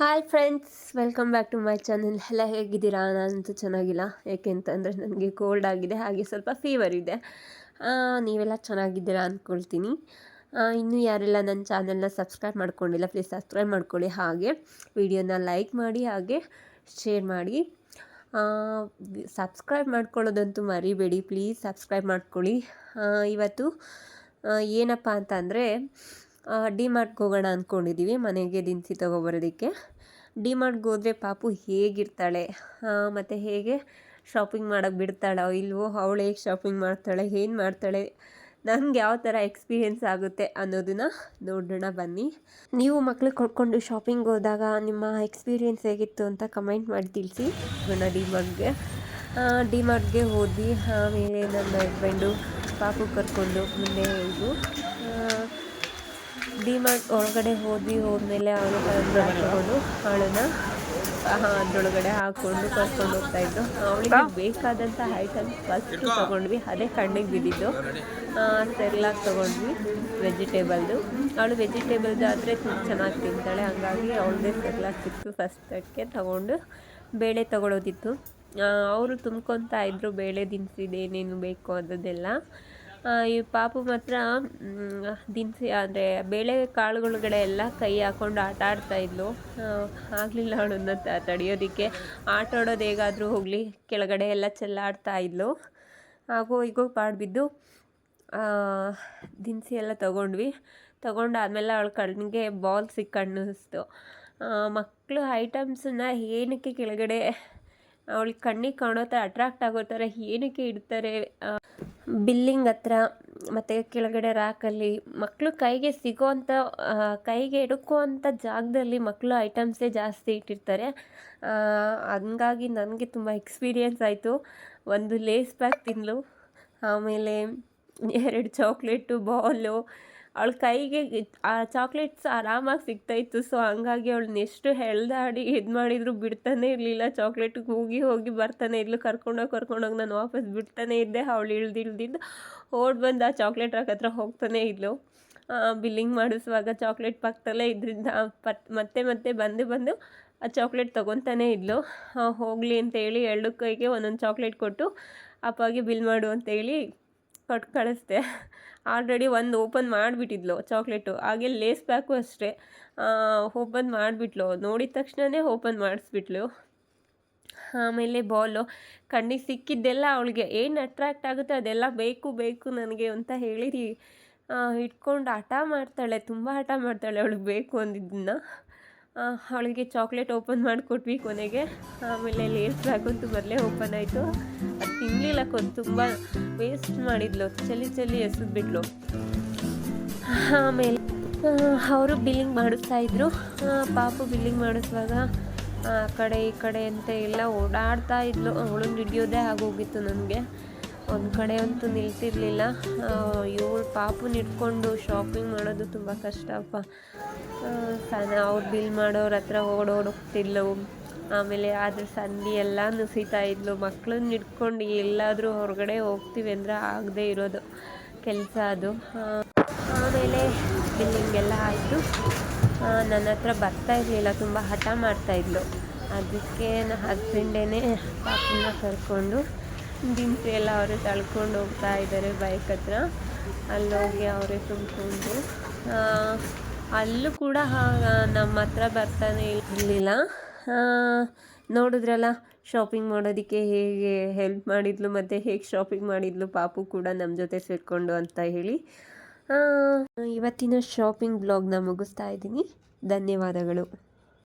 Hi friends welcome back to my channel ಎಲ್ಲ ಹೇಗಿದ್ದೀರಾ? ನಾನಂತೂ ಚೆನ್ನಾಗಿಲ್ಲ. ಯಾಕೆಂತಂದರೆ ನನಗೆ ಕೋಲ್ಡ್ ಆಗಿದೆ, ಹಾಗೆ ಸ್ವಲ್ಪ ಫೀವರ್ ಇದೆ. ನೀವೆಲ್ಲ ಚೆನ್ನಾಗಿದ್ದೀರಾ ಅಂದ್ಕೊಳ್ತೀನಿ ಇನ್ನೂ ಯಾರೆಲ್ಲ ನನ್ನ ಚಾನಲ್ನ ಸಬ್ಸ್ಕ್ರೈಬ್ ಮಾಡ್ಕೊಂಡಿಲ್ಲ ಪ್ಲೀಸ್ ಸಬ್ಸ್ಕ್ರೈಬ್ ಮಾಡ್ಕೊಳ್ಳಿ. ಹಾಗೆ ವಿಡಿಯೋನ ಲೈಕ್ ಮಾಡಿ, ಹಾಗೆ ಶೇರ್ ಮಾಡಿ. ಸಬ್ಸ್ಕ್ರೈಬ್ ಮಾಡ್ಕೊಳ್ಳೋದಂತೂ ಮರಿಬೇಡಿ ಪ್ಲೀಸ್ ಸಬ್ಸ್ಕ್ರೈಬ್ ಮಾಡ್ಕೊಳ್ಳಿ. ಇವತ್ತು ಏನಪ್ಪ ಅಂತ ಅಂದರೆ ಡಿ ಮಾರ್ಟ್ಗೆ ಹೋಗೋಣ ಅಂದ್ಕೊಂಡಿದ್ದೀವಿ ಮನೆಗೆ ದಿನಸಿ ತೊಗೊಬರೋದಕ್ಕೆ. ಡಿ ಮಾರ್ಟ್ಗೆ ಹೋದರೆ ಪಾಪು ಹೇಗಿರ್ತಾಳೆ? ಮತ್ತು ಹೇಗೆ ಶಾಪಿಂಗ್ ಮಾಡೋಕ್ಕೆ ಬಿಡ್ತಾಳೋ ಇಲ್ವೋ, ಅವಳು ಹೇಗೆ ಶಾಪಿಂಗ್ ಮಾಡ್ತಾಳೆ, ಏನು ಮಾಡ್ತಾಳೆ, ನನಗೆ ಯಾವ ಥರ ಎಕ್ಸ್ಪೀರಿಯೆನ್ಸ್ ಆಗುತ್ತೆ ಅನ್ನೋದನ್ನು ನೋಡೋಣ ಬನ್ನಿ. ನೀವು ಮಕ್ಳಿಗೆ ಕೊಡ್ಕೊಂಡು ಶಾಪಿಂಗ್ ಹೋದಾಗ ನಿಮ್ಮ ಎಕ್ಸ್ಪೀರಿಯೆನ್ಸ್ ಹೇಗಿತ್ತು ಅಂತ ಕಮೆಂಟ್ ಮಾಡಿ ತಿಳಿಸಿ. ಡಿ ಮಾರ್ಟ್ಗೆ ಡಿ ಮಾರ್ಟ್ಗೆ ಹೋದ್ವಿ. ಆಮೇಲೆ ನನ್ನ ಹಸ್ಬೆಂಡು ಪಾಪು ಕರ್ಕೊಂಡು ಮುಂದೆ ಹೋಗು ಡಿಮಾರ್ಟ್ ಒಳಗಡೆ ಹೋದ್ವಿ, ಹೋದ್ಮೇಲೆ ಅವಳು ತಗೊಂಡು ಅವಳನ್ನ ಅದ್ರೊಳಗಡೆ ಹಾಕೊಂಡು ಕರ್ಕೊಂಡು ಹೋಗ್ತಾ ಇದ್ದು ಅವಳಿಗೆ ಬೇಕಾದಂಥ ಐಟಮ್ ಫಸ್ಟ್ ತಗೊಂಡ್ವಿ, ಅದೇ ಕಣ್ಣಿಗೆ ಬಿದ್ದಿದ್ದು. ಸೆರ್ಲಾಕ್ ತಗೊಂಡ್ವಿ ವೆಜಿಟೇಬಲ್ದು ಅವಳು ವೆಜಿಟೇಬಲ್ದು ಆದರೆ ತುಂಬ ಚೆನ್ನಾಗಿ ತಿಂತಾಳೆ, ಹಂಗಾಗಿ ಅವಳದೇ ಸೆರ್ಲಾಕ್ ಸಿಕ್ತು ಫಸ್ಟಕ್ಕೆ ತಗೊಂಡು ಬೇಳೆ ತಗೊಳ್ಳೋದಿತ್ತು ಅವರು ತುಂಬ್ಕೊತಾ ಇದ್ರು, ಬೇಳೆ ದಿನಸಿದು ಏನೇನು ಬೇಕು ಅನ್ನೋದೆಲ್ಲ ಈ ಪಾಪು ಮಾತ್ರ ದಿನಸಿ, ಅಂದರೆ ಬೇಳೆ ಕಾಳುಗಳುಗಳೆ ಎಲ್ಲ ಕೈ ಹಾಕ್ಕೊಂಡು ಆಟ ಆಡ್ತಾಯಿದ್ಲು ಆಗಲಿಲ್ಲ ಅವಳನ್ನ ತಡೆಯೋದಕ್ಕೆ. ಆಟ ಆಡೋದು ಹೇಗಾದರೂ ಹೋಗಲಿ, ಕೆಳಗಡೆ ಎಲ್ಲ ಚೆಲ್ಲಾಡ್ತಾ ಇದ್ಲು. ಹಾಗೂ ಈಗೂ ಪಾಡ್ಬಿದ್ದು ದಿನಸಿ ಎಲ್ಲ ತೊಗೊಂಡ್ವಿ. ತೊಗೊಂಡಾದ್ಮೇಲೆ ಅವಳ ಕಣ್ಣಿಗೆ ಬಾಲ್ ಸಿಕ್ಕಣ್ಣಿಸ್ತು ಮಕ್ಕಳು ಐಟಮ್ಸನ್ನು ಏನಕ್ಕೆ ಕೆಳಗಡೆ ಅವಳಿಗೆ ಕಣ್ಣಿಗೆ ಕಾಣೋ ಥರ ಅಟ್ರಾಕ್ಟ್ ಆಗೋ ಥರ ಏನಕ್ಕೆ ಇಡ್ತಾರೆ ಬಿಲ್ಲಿಂಗ್ ಹತ್ರ, ಮತ್ತು ಕೆಳಗಡೆ ರ್ಯಾಕಲ್ಲಿ ಮಕ್ಕಳು ಕೈಗೆ ಸಿಗೋವಂಥ ಕೈಗೆ ಎಡುಕುವಂಥ ಜಾಗದಲ್ಲಿ ಮಕ್ಕಳು ಐಟಮ್ಸೇ ಜಾಸ್ತಿ ಇಟ್ಟಿರ್ತಾರೆ. ಹಂಗಾಗಿ ನನಗೆ ತುಂಬ ಎಕ್ಸ್ಪೀರಿಯೆನ್ಸ್ ಆಯಿತು. ಒಂದು ಲೇಸ್ ಪ್ಯಾಕ್ ತಿಂದಳು ಆಮೇಲೆ ಎರಡು ಚಾಕ್ಲೇಟು ಬಾಲು ಅವಳ ಕೈಗೆ ಆ ಚಾಕ್ಲೇಟ್ಸ್ ಆರಾಮಾಗಿ ಸಿಗ್ತಾಯಿತ್ತು. ಸೊ ಹಂಗಾಗಿ ಅವಳು ಎಷ್ಟು ಹೆಳ್ದಾಡಿ ಇದು ಮಾಡಿದ್ರು ಬಿಡ್ತಾನೆ ಇರಲಿಲ್ಲ. ಚಾಕ್ಲೇಟಿಗೆ ಹೋಗಿ ಹೋಗಿ ಬರ್ತಾನೆ ಇದ್ಲು. ಕರ್ಕೊಂಡೋಗಿ ಕರ್ಕೊಂಡೋಗಿ ನಾನು ವಾಪಸ್ ಬಿಡ್ತಾನೆ ಇದ್ದೆ. ಅವಳು ಇಳ್ದು ಇಳ್ದಿದ್ದು ಓಡ್ ಬಂದು ಆ ಚಾಕ್ಲೇಟ್ ರಾಕ್ ಹತ್ರ ಹೋಗ್ತಾನೆ ಇದ್ಲು. ಬಿಲ್ಲಿಂಗ್ ಮಾಡಿಸುವಾಗ ಚಾಕ್ಲೇಟ್ ಪಕ್ಕದಲ್ಲೇ ಇದರಿಂದ ಪಟ್, ಮತ್ತೆ ಮತ್ತೆ ಬಂದು ಬಂದು ಆ ಚಾಕ್ಲೇಟ್ ತೊಗೊತಾನೆ ಇದ್ಲು. ಹೋಗಲಿ ಅಂತೇಳಿ ಎರಡು ಕೈಗೆ ಒಂದೊಂದು ಚಾಕ್ಲೇಟ್ ಕೊಟ್ಟು ಅಪ್ಪಾಗೆ ಬಿಲ್ ಮಾಡು ಅಂತೇಳಿ ಕೊಟ್ಟು ಕಳಿಸ್ದೆ. ಆಲ್ರೆಡಿ ಒಂದು ಓಪನ್ ಮಾಡಿಬಿಟ್ಟಿದ್ಲು ಚಾಕ್ಲೇಟು. ಹಾಗೆ ಲೇಸ್ ಪ್ಯಾಕು ಅಷ್ಟೇ. ಓಪನ್ ಮಾಡಿಬಿಟ್ಲು. ನೋಡಿದ ತಕ್ಷಣವೇ ಓಪನ್ ಮಾಡಿಸ್ಬಿಟ್ಲು. ಆಮೇಲೆ ಬಾಲು. ಕಣ್ಣಿಗೆ ಸಿಕ್ಕಿದ್ದೆಲ್ಲ ಅವಳಿಗೆ. ಏನು ಅಟ್ರ್ಯಾಕ್ಟ್ ಆಗುತ್ತೆ? ಅದೆಲ್ಲ ಬೇಕು ಬೇಕು ನನಗೆ ಅಂತ ಹೇಳಿ ಇಟ್ಕೊಂಡು ಹಠ ಮಾಡ್ತಾಳೆ. ತುಂಬ ಹಠ ಮಾಡ್ತಾಳೆ ಅವಳಿಗೆ ಬೇಕು ಅಂದಿದ್ದನ್ನು. ಅವಳಿಗೆ ಚಾಕ್ಲೇಟ್ ಓಪನ್ ಮಾಡಿಕೊಟ್ವಿ ಕೊನೆಗೆ. ಆಮೇಲೆ ಲೇಸ್ ಬ್ಯಾಗಂತೂ ಬರಲೇ ಓಪನ್ ಆಯಿತು. ತಿನ್ನಲಿಲ್ಲ ಕೊಂಡು ತುಂಬ ವೇಸ್ಟ್ ಮಾಡಿದ್ಲು. ಚಲಿ ಚಲಿ ಎಸೆದ್ಬಿಟ್ಲು ಆಮೇಲೆ ಅವರು ಬಿಲ್ಲಿಂಗ್ ಮಾಡಿಸ್ತಾ ಇದ್ರು. ಪಾಪು ಬಿಲ್ಲಿಂಗ್ ಮಾಡಿಸುವಾಗ, ಆ, ಕಡೆ ಈ ಕಡೆ ಅಂತ ಎಲ್ಲ ಓಡಾಡ್ತಾ ಇದ್ಲು. ಅವಳನ್ನ ಹಿಡಿಯೋದೇ ಆಗೋಗಿತ್ತು ನನಗೆ. ಒಂದು ಕಡೆ ಅಂತೂ ನಿಲ್ತಿರ್ಲಿಲ್ಲ. ಇವಳು ಪಾಪು ಇಟ್ಕೊಂಡು ಶಾಪಿಂಗ್ ಮಾಡೋದು ತುಂಬ ಕಷ್ಟಪ್ಪ ಅವ್ರು ಬಿಲ್ ಮಾಡೋರ ಹತ್ರ ಓಡೋಡೋಗ್ತಿದ್ಲು ಆಮೇಲೆ ಅದ್ರ ಸಂಧಿ ಎಲ್ಲ ನುಸಿತಾ ಇದ್ಲು. ಮಕ್ಕಳನ್ನ ಹಿಡ್ಕೊಂಡು ಎಲ್ಲಾದರೂ ಹೊರಗಡೆ ಹೋಗ್ತೀವಿ ಅಂದರೆ ಆಗದೆ ಇರೋದು ಕೆಲಸ ಅದು. ಆಮೇಲೆ ಬಿಲ್ಲಿಂಗೆಲ್ಲ ಆಯಿತು. ನನ್ನ ಹತ್ರ ಬರ್ತಾ ಇರಲಿಲ್ಲ, ತುಂಬ ಹಠ ಮಾಡ್ತಾಯಿದ್ಲು ಅದಕ್ಕೆ ನನ್ನ ಹಸ್ಬೆಂಡೇ ಪಾಪನ ಕರ್ಕೊಂಡು ದಿನಸಿ ಎಲ್ಲ ಅವರೇ ತಳ್ಕೊಂಡು ಹೋಗ್ತಾ ಇದ್ದಾರೆ ಬೈಕ್ ಹತ್ರ. ಅಲ್ಲೋಗಿ ಅವರೇ ತುಂಬಿಕೊಂಡು. ಅಲ್ಲೂ ಕೂಡ ನಮ್ಮ ಹತ್ರ ಬರ್ತಾನೆ ಇರಲಿಲ್ಲ. ನೋಡಿದ್ರಲ್ಲ ಶಾಪಿಂಗ್ ಮಾಡೋದಕ್ಕೆ ಹೇಗೆ ಹೆಲ್ಪ್ ಮಾಡಿದ್ಲು ಮತ್ತು ಹೇಗೆ ಶಾಪಿಂಗ್ ಮಾಡಿದ್ಲು ಪಾಪು ಕೂಡ ನಮ್ಮ ಜೊತೆ ಸೇರಿಕೊಂಡು ಅಂತ ಹೇಳಿ. ಇವತ್ತಿನ ಶಾಪಿಂಗ್ ಬ್ಲಾಗ್ನ ಮುಗಿಸ್ತಾ ಇದ್ದೀನಿ. ಧನ್ಯವಾದಗಳು.